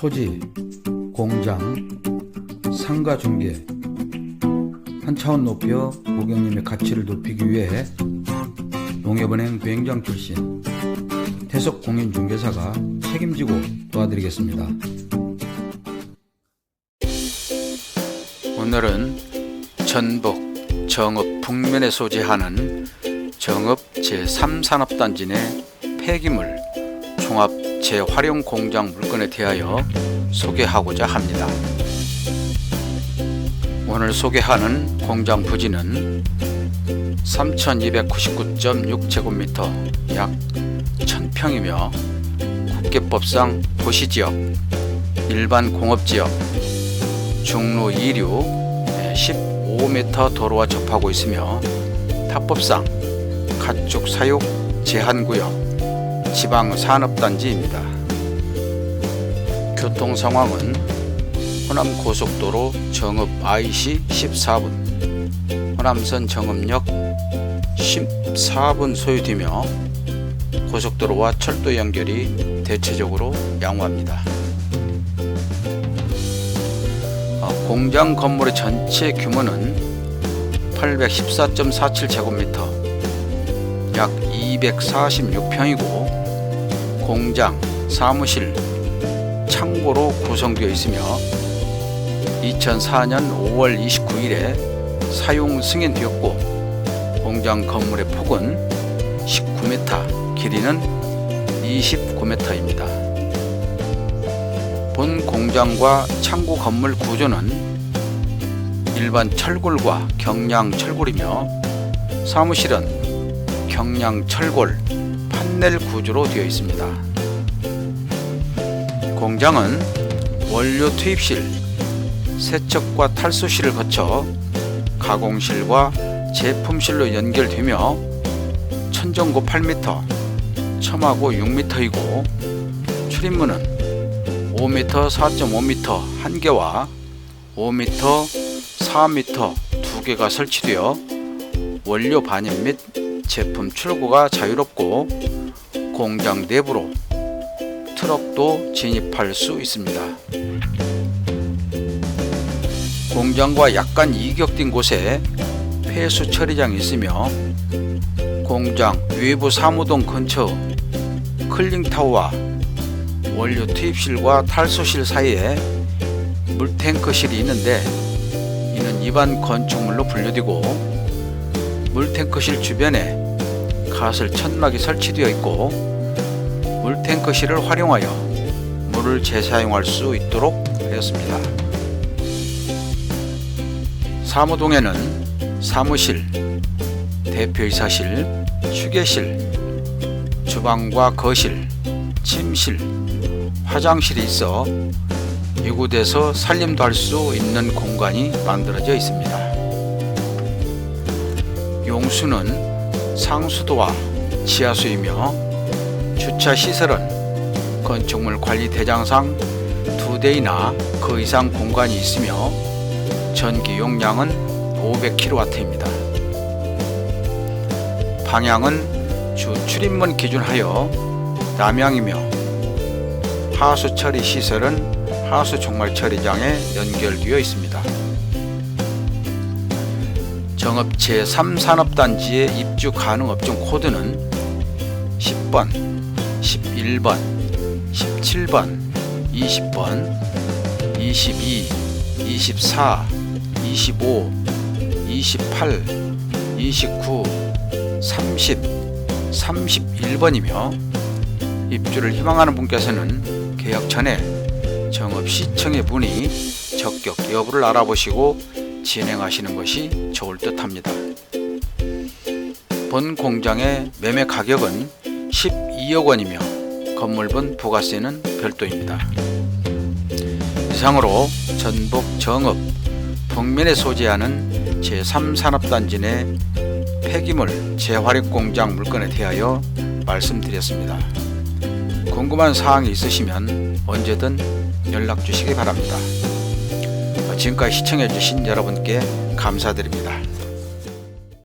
토지, 공장, 상가 중개 한 차원 높여 고객님의 가치를 높이기 위해 농협은행 비행장 출신 태석 공인 중개사가 책임지고 도와드리겠습니다. 오늘은 전북 정읍 북면에 소재하는 정읍 제3산업단지 내 폐기물 종합 재활용 공장 물건에 대하여 소개하고자 합니다. 오늘 소개하는 공장 부지는 3299.6제곱미터 약 1000평이며 국계법상 도시지역, 일반 공업지역, 중로 2류 15m 도로와 접하고 있으며 타법상 가축 사육 제한구역 지방 산업단지입니다. 교통 상황은 호남 고속도로 정읍 IC 14분, 호남선 정읍역 14분 소요되며 고속도로와 철도 연결이 대체적으로 양호합니다. 어, 공장 건물의 전체 규모는 814.47제곱미터, 약 246평이고 공장, 사무실, 창고로 구성되어 있으며 2004년 5월 29일에 사용 승인되었고 공장 건물의 폭은 19m, 길이는 29m입니다. 본 공장과 창고 건물 구조는 일반 철골과 경량 철골이며 사무실은 경량 철골 판넬 구조로 되어 있습니다. 공장은 원료 투입실, 세척과 탈수실을 거쳐 가공실과 제품실로 연결되며 천정고 8m, 첨하고 6m이고 출입문은 5m, 4.5m 한 개와 5m, 4m 두 개가 설치되어 원료 반입 및 제품 출고가 자유롭고 공장 내부로 트럭도 진입할 수 있습니다. 공장과 약간 이격된 곳에 폐수 처리장이 있으며 공장 외부 사무동 근처 클링타워와 원료 투입실과 탈수실 사이에 물탱크실이 있는데 이는 일반 건축물로 분류되고 물탱크실 주변에 가설 천막이 설치되어 있고 물탱크실을 활용하여 물을 재사용할 수 있도록 하였습니다. 사무동에는 사무실, 대표이사실, 휴게실, 주방과 거실, 침실, 화장실이 있어 이곳에서 살림도 할 수 있는 공간이 만들어져 있습니다. 용수는 상수도와 지하수이며 주차 시설은 건축물 관리 대장상 두 대이나 그 이상 공간이 있으며 전기 용량은 500kW입니다. 방향은 주 출입문 기준하여 남향이며 하수 처리 시설은 하수 종말 처리장에 연결되어 있습니다. 정읍 제 3산업단지의 입주 가능 업종 코드는 10번, 11번, 17번, 20번, 22, 24, 25, 28, 29, 30, 31번이며 입주를 희망하는 분께서는 계약 전에 정읍시청에 문의 적격 여부를 알아보시고 진행하시는 것이 좋을 듯 합니다. 본 공장의 매매 가격은 12억 원이며 건물분 부가세는 별도입니다. 이상으로 전북 정읍 북면에 소재하는 제3산업단지 내 폐기물 재활용 공장 물건에 대하여 말씀드렸습니다. 궁금한 사항이 있으시면 언제든 연락 주시기 바랍니다. 지금까지 시청해 주신 여러분께 감사드립니다.